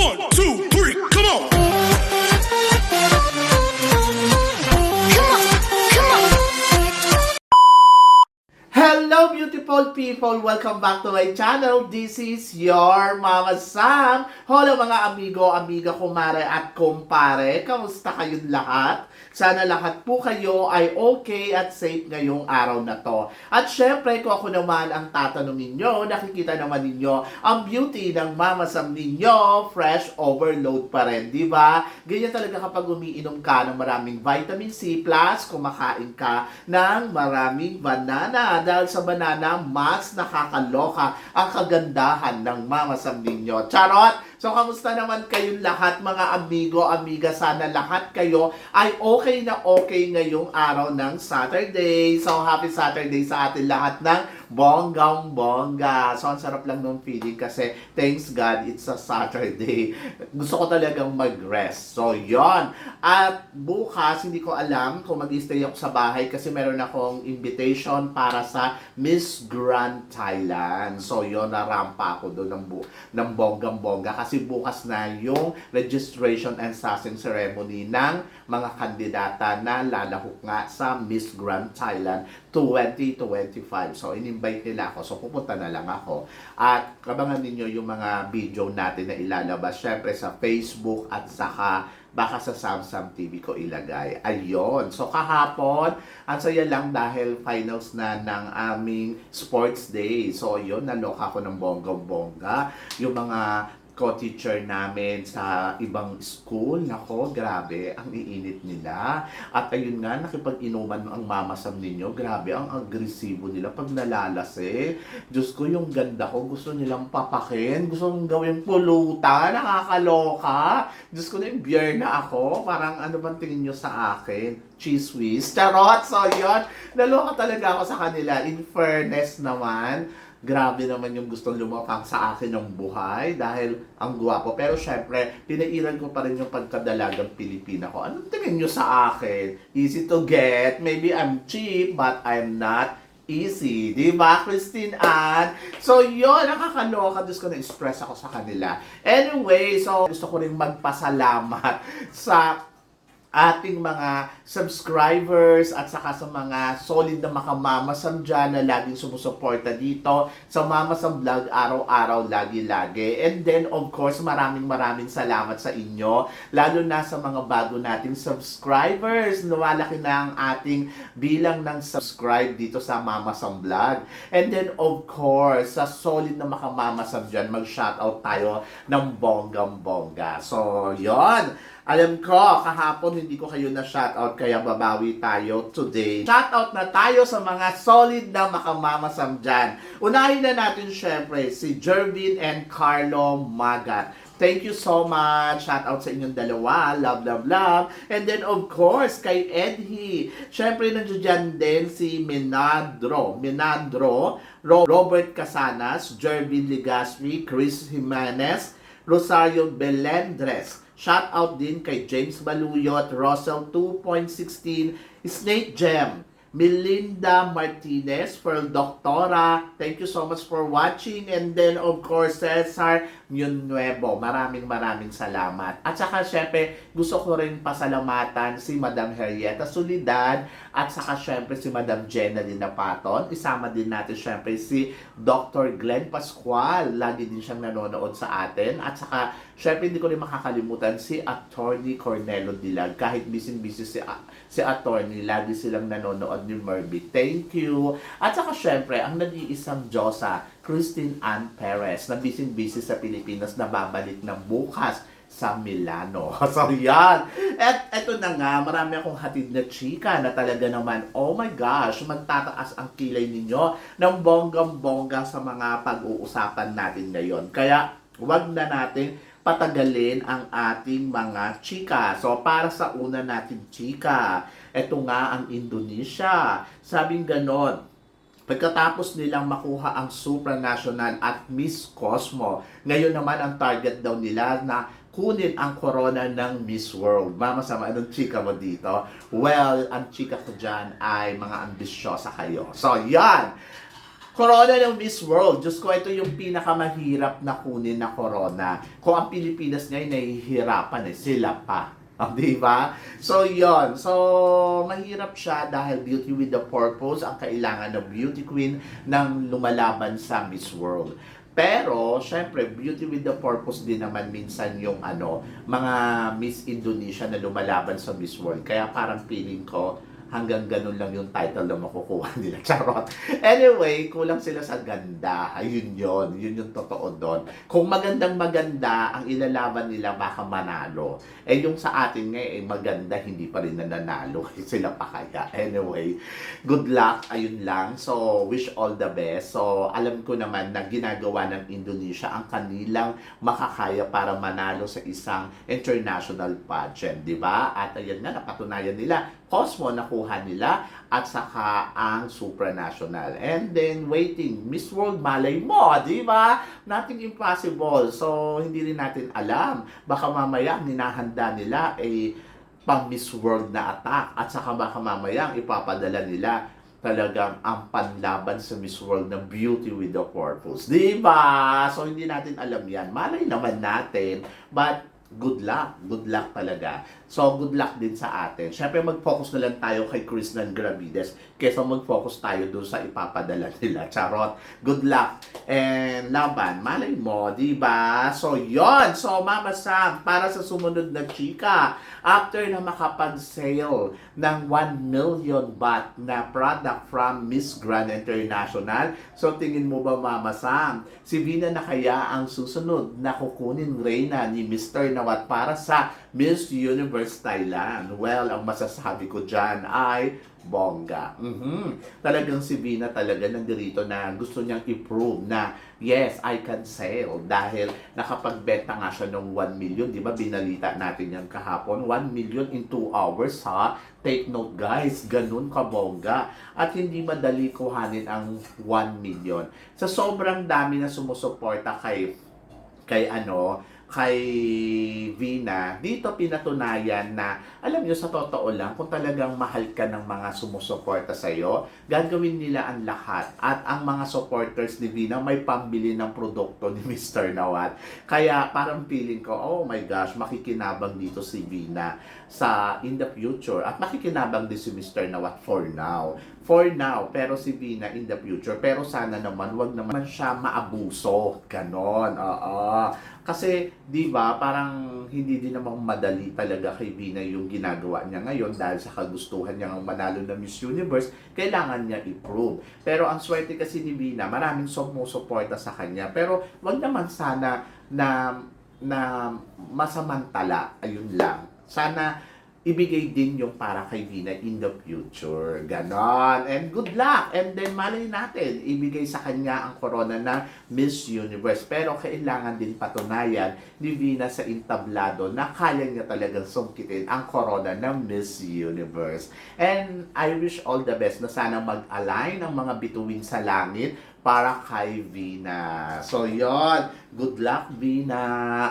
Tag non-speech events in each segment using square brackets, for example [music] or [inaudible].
One, two, three, come on! Hello beautiful people! Welcome back to my channel. This is your Mama Sam. Hello mga amigo, amiga, kumare at kumpare. Kamusta kayong lahat? Sana lahat po kayo ay okay at safe ngayong araw na to. At syempre, kung ako naman ang tatanungin nyo, nakikita naman ninyo ang beauty ng Mama Sam ninyo, fresh overload pa rin, di ba? Ganyan talaga kapag umiinom ka ng maraming vitamin C plus, kumakain ka ng maraming banana. Dahil sa banana, mas nakakaloka ang kagandahan ng Mama Sam ninyo. Charot! So, kamusta naman kayong lahat mga amigo, amiga? Sana lahat kayo ay okay na okay ngayong araw ng Saturday. So, happy Saturday sa atin lahat ng bonggang bongga. So, ang sarap lang nung feeling kasi thanks God, it's a Saturday. Gusto ko talagang mag-rest. So, yon At bukas, hindi ko alam kung mag-stay ako sa bahay kasi meron akong invitation para sa Miss Grand Thailand. So, yon narampa ako doon ng, bu- ng bonggang-bongga kasi bukas na yung registration and sassing ceremony ng mga kandidata na lalahok nga sa Miss Grand Thailand 2025. So, in-invite nila ako. So, pupunta na lang ako. At kabangan ninyo yung mga video natin na ilalabas. Syempre sa Facebook at saka baka sa Samsung TV ko ilagay. Ayun. So, kahapon, ang saya lang dahil finals na ng aming sports day. So, yun, naloka ako ng bonggang-bongga. Yung mga co-teacher namin sa ibang school. Nako, grabe, ang iinit nila. At ayun nga, nakipag-inuman ang mamasam ninyo. Grabe, ang agresibo nila pag nalalase. Diyos ko, yung ganda ko, gusto nilang papakin. Gusto nang gawin pulutan. Nakakaloka. Diyos ko na yung beer na ako. Parang ano bang tingin nyo sa akin? Cheese whiz. Charot! So, yun. Naloka talaga ako sa kanila. In fairness naman, grabe naman yung gustong lumapang sa akin ng buhay dahil ang guwapo. Pero syempre, pinairan ko pa rin yung pagkadalagang Pilipina ko. Anong tingin nyo sa akin? Easy to get. Maybe I'm cheap, but I'm not easy. Di ba, Christine Ann? So, yun, nakakaloka. Diyos ko na-express ako sa kanila. Anyway, so, gusto ko rin magpasalamat [laughs] sa ating mga subscribers at saka sa mga solid na makamamasam dyan na laging sumusuporta dito sa Mamasam Vlog araw-araw, lagi-lagi. And then, of course, maraming maraming salamat sa inyo, lalo na sa mga bago nating subscribers. Lumalaki na ang ating bilang ng subscribe dito sa Mamasam Vlog. And then, of course, sa solid na makamamasam dyan, mag-shoutout tayo ng bonggang-bongga. So, yon alam ko, kahapon hindi ko kayo na shoutout kaya babawi tayo today. Shoutout na tayo sa mga solid na makamamasam dyan. Unahin na natin syempre si Jervin and Carlo Magat. Thank you so much. Shout out sa inyong dalawa. Love, love, love. And then, of course, kay Edhi. Siyempre, nandiyan din si Minadro. Minadro, Ro- Robert Casanas, Jervin Ligaspi, Chris Jimenez, Rosario Belendres. Shout out din kay James Baluyot, Russell 2.16, Snake Gem, Melinda Martinez, Pearl Doctora. Thank you so much for watching. And then, of course, Cesar Nuevo. Maraming maraming salamat. At saka, syempre, gusto ko rin pasalamatan si Madam Henrietta Solidad at saka, syempre, si Madam Jenna Paton. Isama din natin, syempre, si Dr. Glenn Pascual. Lagi din siyang nanonood sa atin. At saka, syempre, hindi ko rin makakalimutan si Attorney Cornelo Dilag. Kahit busy-busy si, si Attorney, lagi silang nanonood ni Merby. Thank you. At saka, syempre, ang nag-iisang Diyosa, Christine Ann Perez, na busy-busy sa Pilipinas na babalik na bukas sa Milano. [laughs] So, yan. At eto na nga, marami akong hatid na chika na talaga naman, oh my gosh, magtataas ang kilay ninyo ng bonggang-bongga sa mga pag-uusapan natin ngayon. Kaya, wag na natin patagalin ang ating mga chika. So, para sa una natin chika, eto nga ang Indonesia. Sabing ganon, Pagkatapos nilang makuha ang supranational at Miss Cosmo, ngayon naman ang target daw nila na kunin ang corona ng Miss World. Mama, sama, anong chika mo dito? Well, ang chika ko dyan ay mga ambisyosa kayo. So, yan! Corona ng Miss World. Diyos ko, ito yung pinakamahirap na kunin na corona. Kung ang Pilipinas ngayon nahihirapan eh, sila pa. [laughs] Di ba? So, yon So, mahirap siya dahil beauty with the purpose ang kailangan ng beauty queen ng lumalaban sa Miss World. Pero, syempre, beauty with the purpose din naman minsan yung ano, mga Miss Indonesia na lumalaban sa Miss World. Kaya parang feeling ko, hanggang ganun lang yung title na makukuha [laughs] nila. Charot. Anyway, kulang sila sa ganda. Ayun yon Yun yung totoo doon. Kung magandang maganda, ang ilalaban nila baka manalo. Eh yung sa atin nga, eh, maganda, hindi pa rin nananalo. [laughs] sila pa kaya. Anyway, good luck. Ayun lang. So, wish all the best. So, alam ko naman na ginagawa ng Indonesia ang kanilang makakaya para manalo sa isang international pageant. Ba? At ayun nga, napatunayan nila Cosmo nakuha nila at saka ang supranational. And then waiting, Miss World malay mo, di ba? Nothing impossible. So hindi rin natin alam. Baka mamaya ninahanda nila ay pang Miss World na attack at saka baka mamaya ipapadala nila talagang ang panlaban sa Miss World ng Beauty with the Purpose. Di ba? So hindi natin alam yan. Malay naman natin. But good luck. Good luck talaga. So, good luck din sa atin. Siyempre, mag-focus na lang tayo kay Krishnan Gravides kesa mag-focus tayo doon sa ipapadala [laughs] nila. Charot. Good luck. And laban. Malay mo, di ba? So, yon So, Mama Sam, para sa sumunod na chika, after na makapag-sale ng 1 million baht na product from Miss Grand International, so tingin mo ba, Mama Sam, si Vina na kaya ang susunod na kukunin Reyna ni Mr. Nawat para sa Miss Universe Thailand. Well, ang masasabi ko dyan ay bongga. Mhm. Talagang si Vina talaga nandirito na gusto niyang i-prove na yes, I can sail dahil nakapagbenta nga siya ng 1 million. Di ba binalita natin yan kahapon? 1 million in 2 hours ha? Take note guys, ganun kabongga. At hindi madali kuhanin ang 1 million. Sa sobrang dami na sumusuporta kay kay ano, kay Vina, dito pinatunayan na, alam nyo, sa totoo lang, kung talagang mahal ka ng mga sumusuporta sa'yo, gagawin nila ang lahat. At ang mga supporters ni Vina may pambili ng produkto ni [laughs] Mr. Nawat. Kaya parang feeling ko, oh my gosh, makikinabang dito si Vina sa in the future. At makikinabang din si Mr. Nawat for now. For now, pero si Vina in the future. Pero sana naman, wag naman siya maabuso. Ganon, oo. Kasi, di ba, parang hindi din namang madali talaga kay Vina yung ginagawa niya ngayon dahil sa kagustuhan niya ng manalo ng Miss Universe, kailangan niya i-prove. Pero ang swerte kasi ni Vina, maraming sumusuporta sa kanya. Pero wag naman sana na na masamantala, ayun lang. Sana ibigay din yung para kay Vina in the future. Ganon. And good luck. And then malay natin, ibigay sa kanya ang corona na Miss Universe. Pero kailangan din patunayan ni Vina sa intablado na kaya niya talagang sungkitin ang corona ng Miss Universe. And I wish all the best na sana mag-align ang mga bituin sa langit para kay Vina. So, yon Good luck, Vina.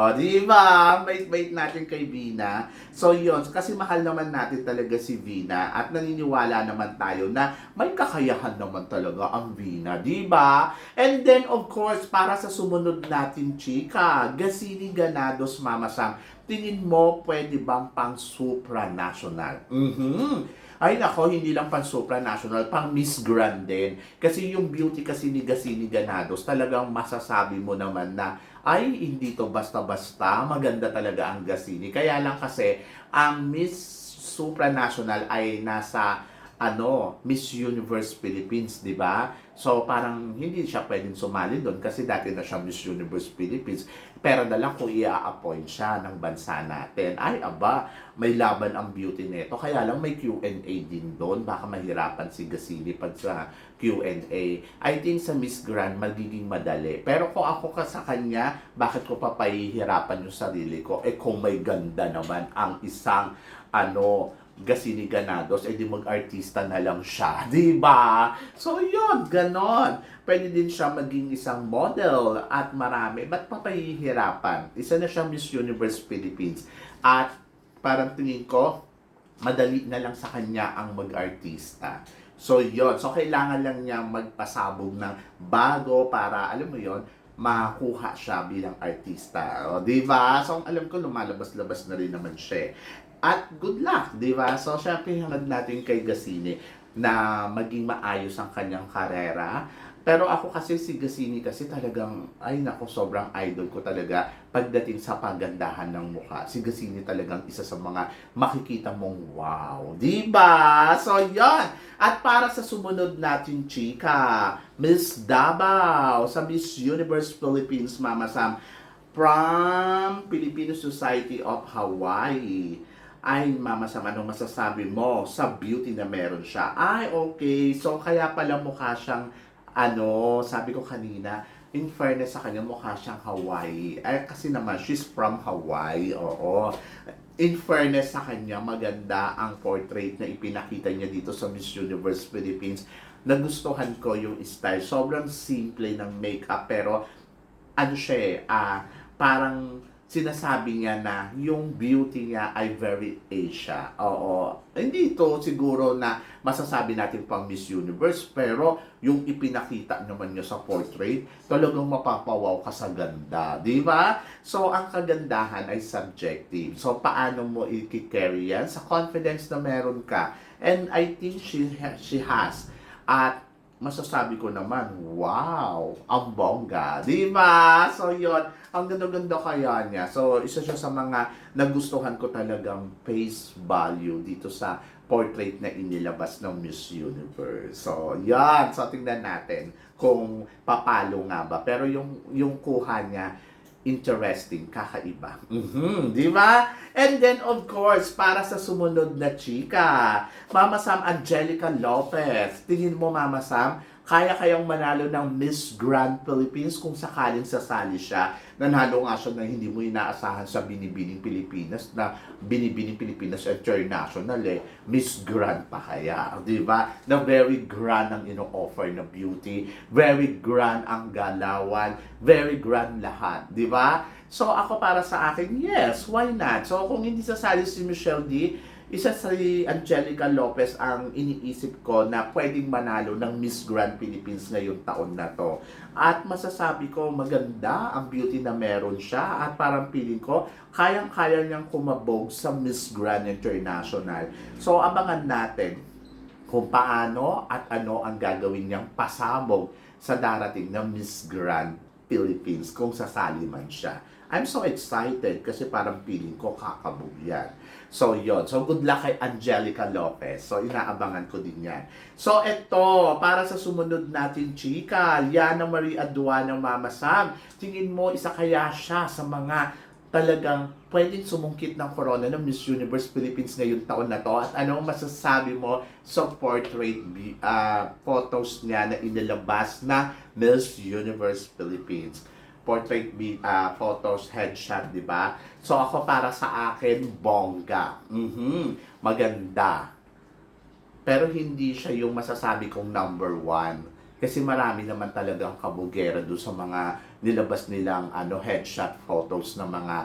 O, di ba? Bait-bait natin kay Vina. So, yon Kasi mahal naman natin talaga si Vina at naniniwala naman tayo na may kakayahan naman talaga ang Vina. Di ba? And then, of course, para sa sumunod natin, chika, Gasini Ganados Mama Sam, tingin mo pwede bang pang supranational? Mhm. Ay nako, hindi lang pang supranational, pang Miss Grand din. Kasi yung beauty kasi ni Gasini Ganados, talagang masasabi mo naman na, ay, hindi to basta-basta, maganda talaga ang Gasini. Kaya lang kasi, ang Miss Supranational ay nasa ano, Miss Universe Philippines, di ba? So, parang hindi siya pwedeng sumali doon kasi dati na siya Miss Universe Philippines. Pero na lang kung i-appoint siya ng bansa natin. Ay, aba, may laban ang beauty nito. Kaya lang may Q&A din doon. Baka mahirapan si Gasili pag sa Q&A. I think sa Miss Grand, magiging madali. Pero kung ako ka sa kanya, bakit ko papahihirapan yung sarili ko? Eh kung may ganda naman ang isang ano, Gasini Ganados, edi mag-artista na lang siya. [laughs] Di ba? So, yun, ganon. Pwede din siya maging isang model at marami. Ba't papahihirapan? Isa na siya Miss Universe Philippines. At parang tingin ko, madali na lang sa kanya ang mag-artista. So, yon So, kailangan lang niya magpasabog ng bago para, alam mo yon makuha siya bilang artista. O, di ba? So, alam ko, lumalabas-labas na rin naman siya. At good luck, di ba? So, syempre, hangad natin kay Gasini na maging maayos ang kanyang karera. Pero ako kasi si Gasini kasi talagang, ay nako, sobrang idol ko talaga pagdating sa pagandahan ng mukha. Si Gasini talagang isa sa mga makikita mong wow. Di ba? So, yon At para sa sumunod natin, chika, Miss Davao sa Miss Universe Philippines, Mama Sam, from Filipino Society of Hawaii. Ay, Mama Sam, anong masasabi mo sa beauty na meron siya? Ay, okay. So, kaya pala mukha siyang, ano, sabi ko kanina, in fairness sa kanya, mukha siyang Hawaii. Ay, kasi naman, she's from Hawaii, oo. In fairness sa kanya, maganda ang portrait na ipinakita niya dito sa Miss Universe Philippines. Nagustuhan ko yung style. Sobrang simple ng makeup, pero ano siya eh, ah, parang sinasabi niya na yung beauty niya ay very Asia. Oo. Hindi ito siguro na masasabi natin pang Miss Universe, pero yung ipinakita naman niya sa portrait, talagang mapapawaw ka sa ganda. Di ba? So, ang kagandahan ay subjective. So, paano mo i-carry yan? Sa confidence na meron ka. And I think she, she has. At masasabi ko naman, wow, ang bongga. Di ba? So, yon ang ganda-ganda kaya niya. So, isa siya sa mga nagustuhan ko talagang face value dito sa portrait na inilabas ng Miss Universe. So, yan. So, tingnan natin kung papalo nga ba. Pero yung, yung kuha niya, interesting, kakaiba. Mhm, di ba? And then, of course, para sa sumunod na chika, Mama Sam Angelica Lopez. Tingin mo, Mama Sam, kaya kayang manalo ng Miss Grand Philippines kung sakaling sasali siya. Nanalo nga siya na hindi mo inaasahan sa Binibining Pilipinas na Binibining Pilipinas International eh. Miss Grand pa kaya, di ba? Na very grand ang ino-offer na beauty, very grand ang galawan, very grand lahat, di ba? So ako para sa akin, yes, why not? So kung hindi sasali si Michelle D, isa si Angelica Lopez ang iniisip ko na pwedeng manalo ng Miss Grand Philippines ngayong taon na to. At masasabi ko maganda ang beauty na meron siya at parang feeling ko kayang-kaya niyang kumabog sa Miss Grand International. So abangan natin kung paano at ano ang gagawin niyang pasabog sa darating na Miss Grand Philippines kung sasali man siya. I'm so excited kasi parang feeling ko kakabog yan. So, yon So, good luck kay Angelica Lopez. So, inaabangan ko din yan. So, eto, para sa sumunod natin, chika, Liana Marie Aduana Mama Sam. Tingin mo, isa kaya siya sa mga talagang pwedeng sumungkit ng corona ng Miss Universe Philippines ngayong taon na to? At anong masasabi mo sa portrait ah, photos niya na inilabas na Miss Universe Philippines? Portrait ah, photos, headshot, di ba? So ako para sa akin, bongga. Mhm, Maganda. Pero hindi siya yung masasabi kong number one. Kasi marami naman talagang kabugera doon sa mga nilabas nilang ano, headshot photos ng mga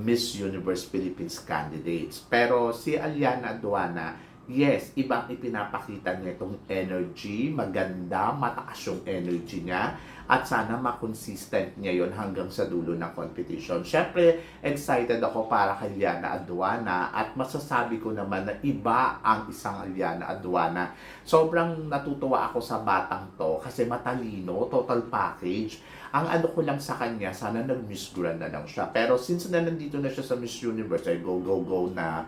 Miss Universe Philippines candidates. Pero si Aliana Aduana, yes, ibang ipinapakita niya itong energy, maganda, mataas yung energy niya, at sana makonsistent niya yon hanggang sa dulo ng competition. Siyempre, excited ako para kay Liana Aduana at masasabi ko naman na iba ang isang Liana Aduana. Sobrang natutuwa ako sa batang to kasi matalino, total package. Ang ano ko lang sa kanya, sana nag-Miss Grand na lang siya. Pero since na nandito na siya sa Miss Universe, ay go, go, go na.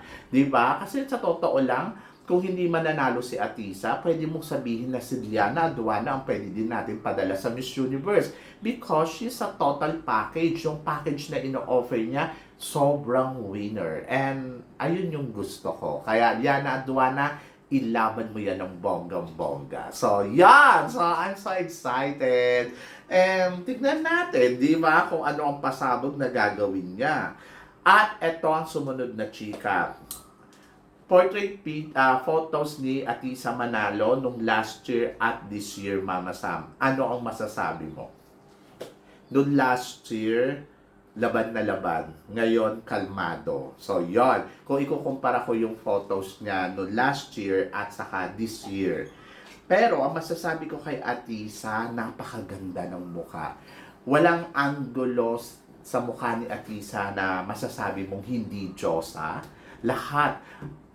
ba? Kasi sa totoo lang, kung hindi mananalo si Atisa, pwede mong sabihin na si Liana Aduana ang pwede din natin padala sa Miss Universe because she's a total package. Yung package na ino-offer niya, sobrang winner. And ayun yung gusto ko. Kaya Liana Aduana, ilaban mo yan ng bonggang-bongga. So, yan! So, I'm so excited. And tignan natin, di ba, kung ano ang pasabog na gagawin niya. At ito ang sumunod na chika portrait ah, photos ni Atisa Manalo nung last year at this year, Mama Sam. Ano ang masasabi mo? Nung last year, laban na laban. Ngayon, kalmado. So, yon Kung ikukumpara ko yung photos niya no last year at saka this year, Pero ang masasabi ko kay Atisa, napakaganda ng mukha. Walang anggulo sa mukha ni Atisa na masasabi mong hindi Diyosa. Lahat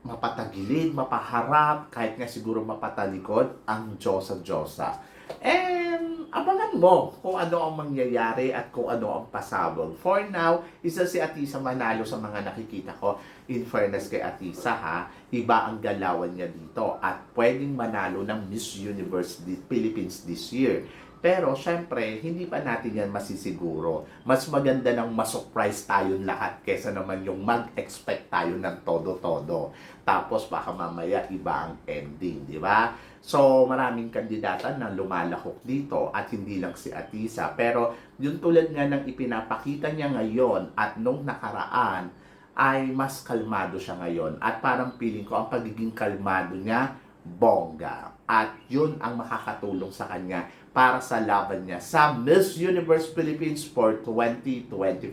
mapatagilid, mapaharap, kahit nga siguro mapatalikod, ang Diyosa Diyosa. And abangan mo kung ano ang mangyayari at kung ano ang pasabog. For now, isa si Atisa manalo sa mga nakikita ko. In fairness kay Atisa ha, iba ang galawan niya dito at pwedeng manalo ng Miss Universe Philippines this year. Pero syempre, hindi pa natin yan masisiguro. Mas maganda ng masurprise tayong lahat kesa naman yung mag-expect tayo ng todo-todo. Tapos baka mamaya iba ang ending, di ba? So, maraming kandidata na lumalahok dito at hindi lang si Atisa. Pero yung tulad nga ng ipinapakita niya ngayon at nung nakaraan, ay mas kalmado siya ngayon. At parang feeling ko ang pagiging kalmado niya, bongga. At yun ang makakatulong sa kanya para sa laban niya sa Miss Universe Philippines for 2025.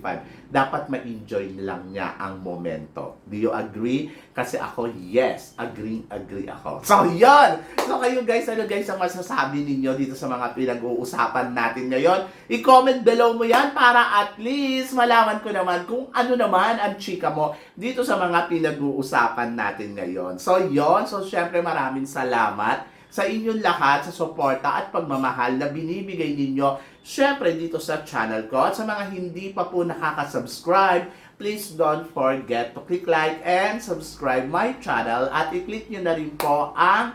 Dapat ma-enjoy lang niya ang momento. Do you agree? Kasi ako, yes, agree, agree ako. So, yon So, kayo guys, ano guys ang masasabi ninyo dito sa mga pinag-uusapan natin ngayon? I-comment below mo yan para at least malaman ko naman kung ano naman ang chika mo dito sa mga pinag-uusapan natin ngayon. So, yon So, syempre maraming salamat sa inyong lahat sa suporta at pagmamahal na binibigay ninyo syempre dito sa channel ko. At sa mga hindi pa po nakaka-subscribe, please don't forget to click like and subscribe my channel at i-click nyo na rin po ang